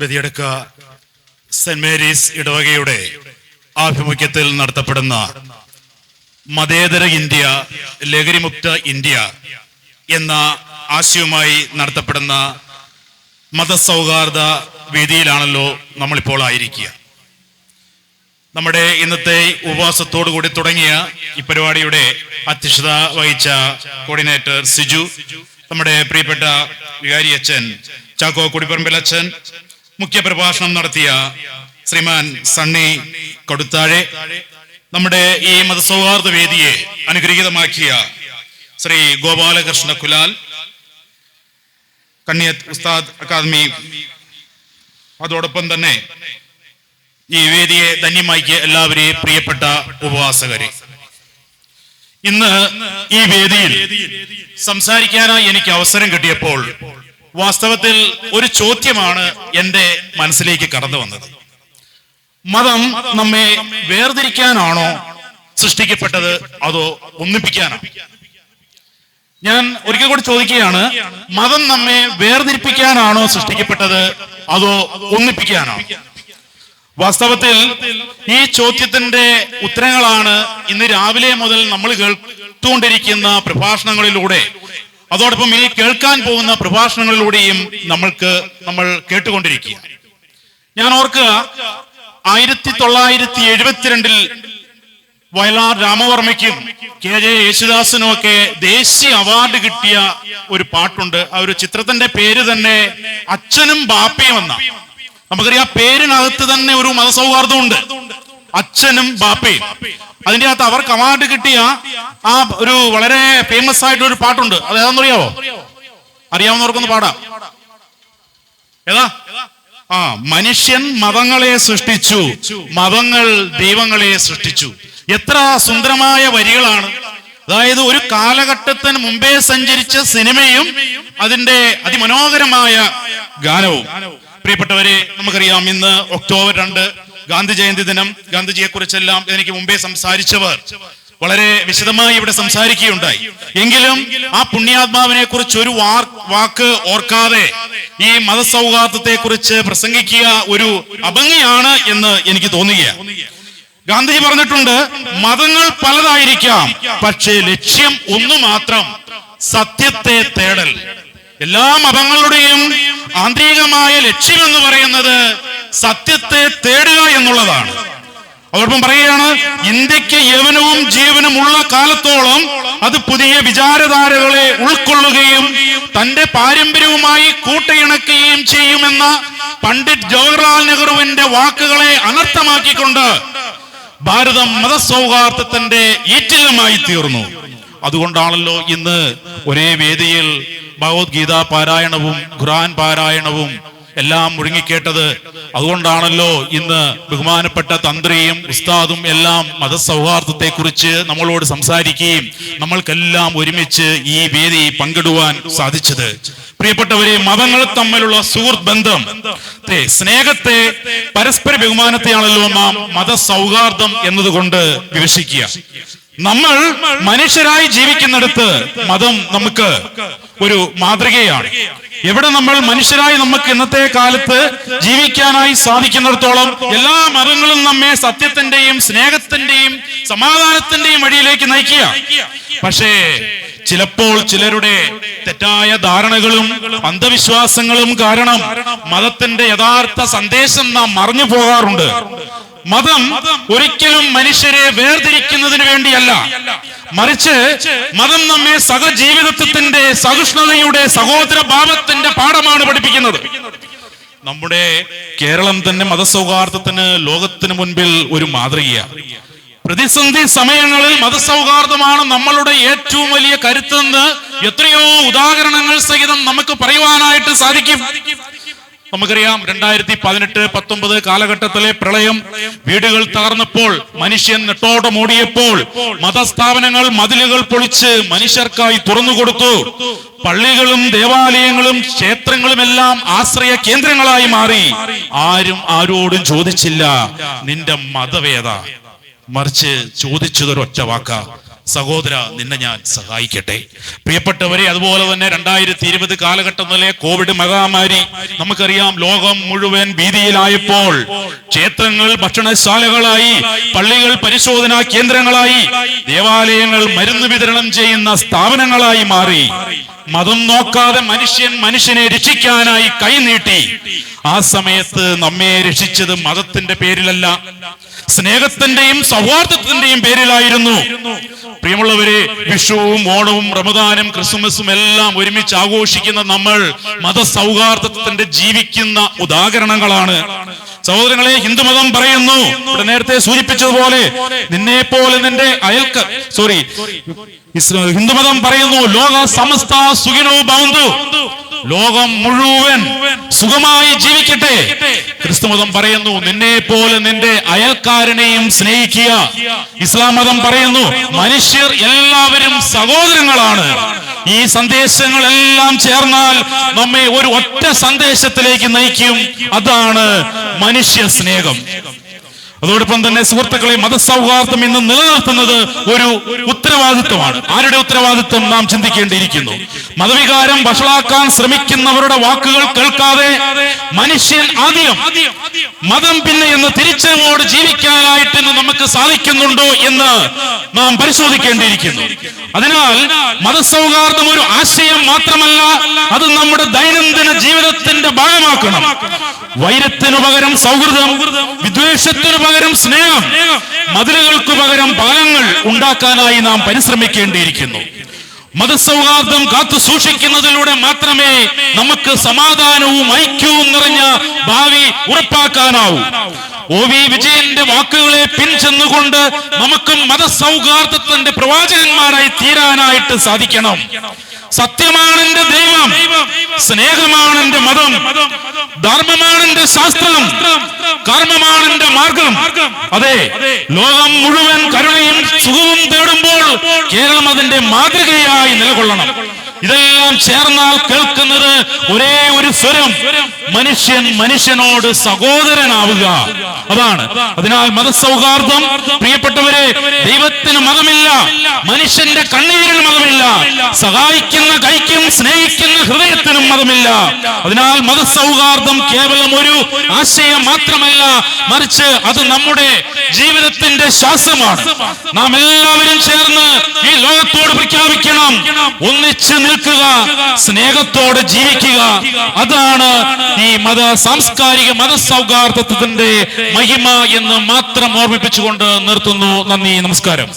Badiyadka saint Mary's ഇടവകയുടെ ആഭിമുഖ്യത്തിൽ നടത്തപ്പെടുന്ന മതേതര ഇന്ത്യ ലഹരിമുക്ത ഇന്ത്യ എന്ന ആശയവുമായി നടത്തപ്പെടുന്ന മതസൗഹാർദ്ദ വേദിയിലാണല്ലോ നമ്മളിപ്പോൾ ആയിരിക്കുക. നമ്മുടെ ഇന്നത്തെ ഉപവാസത്തോടു കൂടി തുടങ്ങിയ ഈ പരിപാടിയുടെ അധ്യക്ഷത വഹിച്ച കോർഡിനേറ്റർ സിജു നമ്മുടെ പ്രിയപ്പെട്ട വികാരി അച്ഛൻ ചാക്കോ കുടിപ്പറമ്പിൽ അച്ഛൻ മുഖ്യ പ്രഭാഷണം നടത്തിയ ശ്രീമാൻ സണ്ണി കൊടുത്താഴെ നമ്മുടെ ഈ മതസൗഹാർദ്ദ വേദിയെ അനുഗ്രഹീതമാക്കിയ ശ്രീ ഗോപാലകൃഷ്ണ കുലാൽ കണ്ണിയത്ത് ഉസ്താദ് അക്കാദമി. അതോടൊപ്പം തന്നെ ഈ വേദിയെ ധന്യമാക്കിയ എല്ലാവരെയും പ്രിയപ്പെട്ട ഉപവാസകരെ. ഇന്ന് ഈ വേദിയിൽ സംസാരിക്കാനായി എനിക്ക് അവസരം കിട്ടിയപ്പോൾ വാസ്തവത്തിൽ ഒരു ചോദ്യമാണ് എന്റെ മനസ്സിലേക്ക് കടന്നു വന്നത്. മതം നമ്മെ വേർതിരിക്കാനാണോ സൃഷ്ടിക്കപ്പെട്ടത് അതോ ഒന്നിപ്പിക്കാനോ ഞാൻ ഒരിക്കൽ കൂടി ചോദിക്കുകയാണ് മതം നമ്മെ വേർതിരിപ്പിക്കാനാണോ സൃഷ്ടിക്കപ്പെട്ടത് അതോ ഒന്നിപ്പിക്കാനോ വാസ്തവത്തിൽ ഈ ചോദ്യത്തിന്റെ ഉത്തരങ്ങളാണ് ഇന്ന് രാവിലെ മുതൽ നമ്മൾ കേട്ടുകൊണ്ടിരിക്കുന്ന പ്രഭാഷണങ്ങളിലൂടെ അതോടൊപ്പം ഇനി കേൾക്കാൻ പോകുന്ന പ്രഭാഷണങ്ങളിലൂടെയും നമ്മൾക്ക് നമ്മൾ കേട്ടുകൊണ്ടിരിക്കുക ഞാൻ ഓർക്കുക ആയിരത്തി തൊള്ളായിരത്തി എഴുപത്തിരണ്ടിൽ വയലാർ രാമവർമ്മയ്ക്കും കെ ജെ യേശുദാസിനും ഒക്കെ ദേശീയ അവാർഡ് കിട്ടിയ ഒരു പാട്ടുണ്ട്. ആ ഒരു ചിത്രത്തിന്റെ പേര് തന്നെ അച്ഛനും ബാപ്പയും എന്ന നമുക്കറിയാം പേരിനകത്ത് തന്നെ ഒരു മതസൗഹാർദ്ദമുണ്ട്. അച്ഛനും ബാപ്പയും. അതിന്റെ അകത്ത് അവർക്ക് അവാർഡ് കിട്ടിയ ആ ഒരു വളരെ ഫേമസ് ആയിട്ടുള്ള ഒരു പാട്ടുണ്ട്. അത് ഏതാണെന്ന് അറിയാവോ അറിയാവുന്നവർക്കൊന്ന് പാടാം. ഏതാ? ആ മനുഷ്യൻ മതങ്ങളെ സൃഷ്ടിച്ചു മതങ്ങൾ ദൈവങ്ങളെ സൃഷ്ടിച്ചു. എത്ര സുന്ദരമായ വരികളാണ്. അതായത് ഒരു കാലഘട്ടത്തിന് മുമ്പേ സഞ്ചരിച്ച സിനിമയും അതിന്റെ അതിമനോഹരമായ ഗാനവും. പ്രിയപ്പെട്ടവരെ നമുക്കറിയാം ഇന്ന് ഒക്ടോബർ രണ്ട് ഗാന്ധി ജയന്തി ദിനം ഗാന്ധിജിയെ കുറിച്ചെല്ലാം എനിക്ക് മുമ്പേ സംസാരിച്ചവർ വളരെ വിശദമായി ഇവിടെ സംസാരിക്കുകയുണ്ടായി. എങ്കിലും ആ പുണ്യാത്മാവിനെ കുറിച്ച് ഒരു വാക്ക് ഓർക്കാതെ ഈ മതസൗഹാർദ്ദത്തെ കുറിച്ച് പ്രസംഗിക്കുക ഒരു അഭംഗിയാണ് എന്ന് എനിക്ക് തോന്നുകയാണ്. ഗാന്ധിജി പറഞ്ഞിട്ടുണ്ട് മതങ്ങൾ പലതായിരിക്കാം പക്ഷേ ലക്ഷ്യം ഒന്നു മാത്രം സത്യത്തെ തേടൽ. എല്ലാ മതങ്ങളുടെയും ആന്തരികമായ ലക്ഷ്യം എന്ന് പറയുന്നത് സത്യത്തെ തേടുക എന്നുള്ളതാണ്. അതോടൊപ്പം പറയുകയാണ് ഇന്ത്യയ്ക്ക് യവനവും ജീവനും ഉള്ള കാലത്തോളം അത് പുതിയ വിചാരധാരകളെ ഉൾക്കൊള്ളുകയും തന്റെ പാരമ്പര്യവുമായി കൂട്ടിയിണക്കുകയും ചെയ്യുമെന്ന പണ്ഡിറ്റ് ജവഹർലാൽ നെഹ്റുവിന്റെ വാക്കുകളെ അനർത്ഥമാക്കിക്കൊണ്ട് ഭാരതം മതസൗഹാർദ്ദത്തിന്റെ ഈറ്റിലമായി തീർന്നു. അതുകൊണ്ടാണല്ലോ ഇന്ന് ഒരേ വേദിയിൽ ഭഗവത്ഗീത പാരായണവും ഖുറാൻ പാരായണവും എല്ലാം മുഴുങ്ങിക്കേട്ടത് അതുകൊണ്ടാണല്ലോ ഇന്ന് ബഹുമാനപ്പെട്ട തന്ത്രിയും ഉസ്താദും എല്ലാം മതസൗഹാർദ്ദത്തെ കുറിച്ച് നമ്മളോട് സംസാരിക്കുകയും നമ്മൾക്കെല്ലാം ഒരുമിച്ച് ഈ വേദി പങ്കിടുവാൻ സാധിച്ചത്. പ്രിയപ്പെട്ടവരെ മതങ്ങൾ തമ്മിലുള്ള സുഹൃത്ത് ബന്ധം. സ്നേഹത്തെ പരസ്പര ബഹുമാനത്തെയാണല്ലോ നാം മതസൗഹാർദ്ദം എന്നതുകൊണ്ട് വിവക്ഷിക്കുക. നമ്മൾ മനുഷ്യരായി ജീവിക്കുന്നിടത്ത് മതം നമുക്ക് ഒരു മാതൃകയാണ്. എവിടെ നമ്മൾ മനുഷ്യരായി നമുക്ക് ഇന്നത്തെ കാലത്ത് ജീവിക്കാനായി സാധിക്കുന്നിടത്തോളം എല്ലാ മതങ്ങളും നമ്മെ സത്യത്തിന്റെയും സ്നേഹത്തിന്റെയും സമാധാനത്തിന്റെയും വഴിയിലേക്ക് നയിക്കുക. പക്ഷേ ചിലപ്പോൾ ചിലരുടെ തെറ്റായ ധാരണകളും അന്ധവിശ്വാസങ്ങളും കാരണം മതത്തിന്റെ യഥാർത്ഥ സന്ദേശം നാം മറഞ്ഞു പോകാറുണ്ട്. മതം ഒരിക്കലും മനുഷ്യരെ വേർതിരിക്കുന്നതിന് വേണ്ടിയല്ല. മറിച്ച് മതം നമ്മെ സഹജീവിതത്വത്തിന്റെ സഹിഷ്ണുതയുടെ സഹോദര ഭാവത്തിന്റെ പാഠമാണ് പഠിപ്പിക്കുന്നത്. നമ്മുടെ കേരളം തന്നെ മതസൗഹാർദ്ദത്തിന് ലോകത്തിന് മുൻപിൽ ഒരു മാതൃകയാണ്. പ്രതിസന്ധി സമയങ്ങളിൽ മതസൗഹാർദ്ദമാണ് നമ്മളുടെ ഏറ്റവും വലിയ കരുത്തെന്ന് എത്രയോ ഉദാഹരണങ്ങൾ സഹിതം നമുക്ക് പറയുവാനായിട്ട് സാധിക്കും. നമുക്കറിയാം രണ്ടായിരത്തി പതിനെട്ട് പത്തൊമ്പത് കാലഘട്ടത്തിലെ പ്രളയം വീടുകൾ തകർന്നപ്പോൾ മനുഷ്യൻ നെട്ടോട്ടം ഓടിയപ്പോൾ മതസ്ഥാപനങ്ങൾ മതിലുകൾ പൊളിച്ച് മനുഷ്യർക്കായി തുറന്നു കൊടുത്തു. പള്ളികളും ദേവാലയങ്ങളും ക്ഷേത്രങ്ങളും എല്ലാം ആശ്രയ കേന്ദ്രങ്ങളായി മാറി. ആരും ആരോടും ചോദിച്ചില്ല നിന്റെ മതവേദ? മറിച്ച് ചോദിച്ചതൊരൊറ്റ വാക്ക. സഹോദര നിന്നെ ഞാൻ സഹായിക്കട്ടെ. പ്രിയപ്പെട്ടവരെ അതുപോലെ തന്നെ രണ്ടായിരത്തി ഇരുപത് കാലഘട്ടത്തിലെ കോവിഡ് മഹാമാരി നമുക്കറിയാം ലോകം മുഴുവൻ ഭീതിയിലായപ്പോൾ ക്ഷേത്രങ്ങൾ ഭക്ഷണശാലകളായി പള്ളികൾ പരിശോധനാ കേന്ദ്രങ്ങളായി ദേവാലയങ്ങൾ മരുന്ന് വിതരണം ചെയ്യുന്ന സ്ഥാപനങ്ങളായി മാറി. മതം നോക്കാതെ മനുഷ്യൻ മനുഷ്യനെ രക്ഷിക്കാനായി കൈനീട്ടി ആ സമയത്ത് നമ്മെ രക്ഷിച്ചത് മതത്തിന്റെ പേരിലല്ല. സ്നേഹത്തിന്റെയും സൗഹാർദ്ദത്തിന്റെയും പേരിലായിരുന്നു. പ്രിയമുള്ളവരെ വിഷുവും ഓണവും റമദാനും ക്രിസ്മസും എല്ലാം ഒരുമിച്ച് ആഘോഷിക്കുന്ന നമ്മൾ മതസൗഹാർദ്ദത്തിന്റെ ജീവിക്കുന്ന ഉദാഹരണങ്ങളാണ്. സഹോദരങ്ങളെ ഹിന്ദുമതം പറയുന്നു. ഇവിടെ നേരത്തെ സൂചിപ്പിച്ചതുപോലെ നിന്നെ പോലെ നിന്റെ അയൽക്ക സോറി ഹിന്ദു ഹിന്ദുമതം പറയുന്നു ലോക സമസ്ത സുഖിനോ ബന്ധു ലോകം മുഴുവൻ സുഖമായി ജീവിക്കട്ടെ. ക്രിസ്തുമതം പറയുന്നു നിന്നെ പോലെ നിന്റെ അയൽക്കാരനെയും സ്നേഹിക്കുക. ഇസ്ലാം മതം പറയുന്നു മനുഷ്യർ എല്ലാവരും സഹോദരങ്ങളാണ്. ഈ സന്ദേശങ്ങളെല്ലാം ചേർന്നാൽ നമ്മെ ഒരു ഒറ്റ സന്ദേശത്തിലേക്ക് നയിക്കും. അതാണ് മനുഷ്യ സ്നേഹം. അതോടൊപ്പം തന്നെ സുഹൃത്തുക്കളെ മതസൗഹാർദ്ദം ഇന്ന് നിലനിർത്തുന്നത് ഒരു ഉത്തരവാദിത്വമാണ്. ആരുടെ ഉത്തരവാദിത്വം നാം ചിന്തിക്കേണ്ടിയിരിക്കുന്നു? മതവികാരം വഷളാക്കാൻ ശ്രമിക്കുന്നവരുടെ വാക്കുകൾ കേൾക്കാതെ മനുഷ്യൻ ആദ്യം മതം പിന്നെ എന്ന് തിരിച്ചങ്ങോട് ജീവിക്കാനായിട്ട് ഇന്ന് നമുക്ക് സാധിക്കുന്നുണ്ടോ എന്ന് നാം പരിശോധിക്കേണ്ടിയിരിക്കുന്നു. അതിനാൽ മതസൗഹാർദ്ദം ഒരു ആശയം മാത്രമല്ല അത് നമ്മുടെ ദൈനംദിന ജീവിതത്തിന്റെ ഭാഗമാക്കണം. വൈരത്തിനു പകരം സൗഹൃദം വിദ്വേഷത്തിനു പകരം സ്നേഹം മതിലുകൾക്ക് പകരം പാലങ്ങൾ ഉണ്ടാക്കാനായി നാം പരിശ്രമിക്കേണ്ടിയിരിക്കുന്നു. മതസൗഹാർദ്ദം കാത്തു സൂക്ഷിക്കുന്നതിലൂടെ മാത്രമേ നമുക്ക് സമാധാനവും ഐക്യവും നിറഞ്ഞ ഭാവി ഉറപ്പാക്കാനാവൂ. ഒ വി വിജയന്റെ വാക്കുകളെ പിൻചെന്നുകൊണ്ട് നമുക്ക് മതസൗഹാർദ്ദത്തിന്റെ പ്രവാചകന്മാരായി തീരാനായിട്ട് സാധിക്കണം. സത്യമാണ് എന്റെ ദൈവം സ്നേഹമാണ് എന്റെ മതം ധർമ്മമാണ് എന്റെ ശാസ്ത്രം കർമ്മമാണ് എന്റെ മാർഗം. അതെ ലോകം മുഴുവൻ കരുണയും സുഖവും തേടുമ്പോൾ കേരളം അതിന്റെ മാതൃകയായി നിലകൊള്ളണം. ഇതെല്ലാം ചേർന്നാൽ കേൾക്കുന്നത് ഒരേ ഒരു സ്വരം. മനുഷ്യൻ മനുഷ്യനോട് സഹോദരനാവുക. അതാണ്. അതിനാൽ മതസൗഹാർദ്ദം. പ്രിയപ്പെട്ടവരെ ദൈവത്തിന് മതമില്ല. മനുഷ്യന്റെ കണ്ണീരിന് മതമില്ല. സഹായിക്കുന്ന കൈക്കും സ്നേഹിക്കുന്ന ഹൃദയത്തിനും മതമില്ല. അതിനാൽ മതസൗഹാർദ്ദം കേവലം ഒരു ആശയം മാത്രമല്ല. മറിച്ച് അത് നമ്മുടെ ജീവിതത്തിന്റെ ശ്വാസമാണ്. നാം എല്ലാവരും ചേർന്ന് ഈ ഒന്നിച്ച് നിൽക്കുക സ്നേഹത്തോടെ ജീവിക്കുക. അതാണ് ഈ മത സാംസ്കാരിക മത സൗഹാർദ്ദത്തിന്റെ മഹിമ എന്ന് മാത്രം ഓർമ്മിപ്പിച്ചുകൊണ്ട് നിർത്തുന്നു. നന്ദി നമസ്കാരം.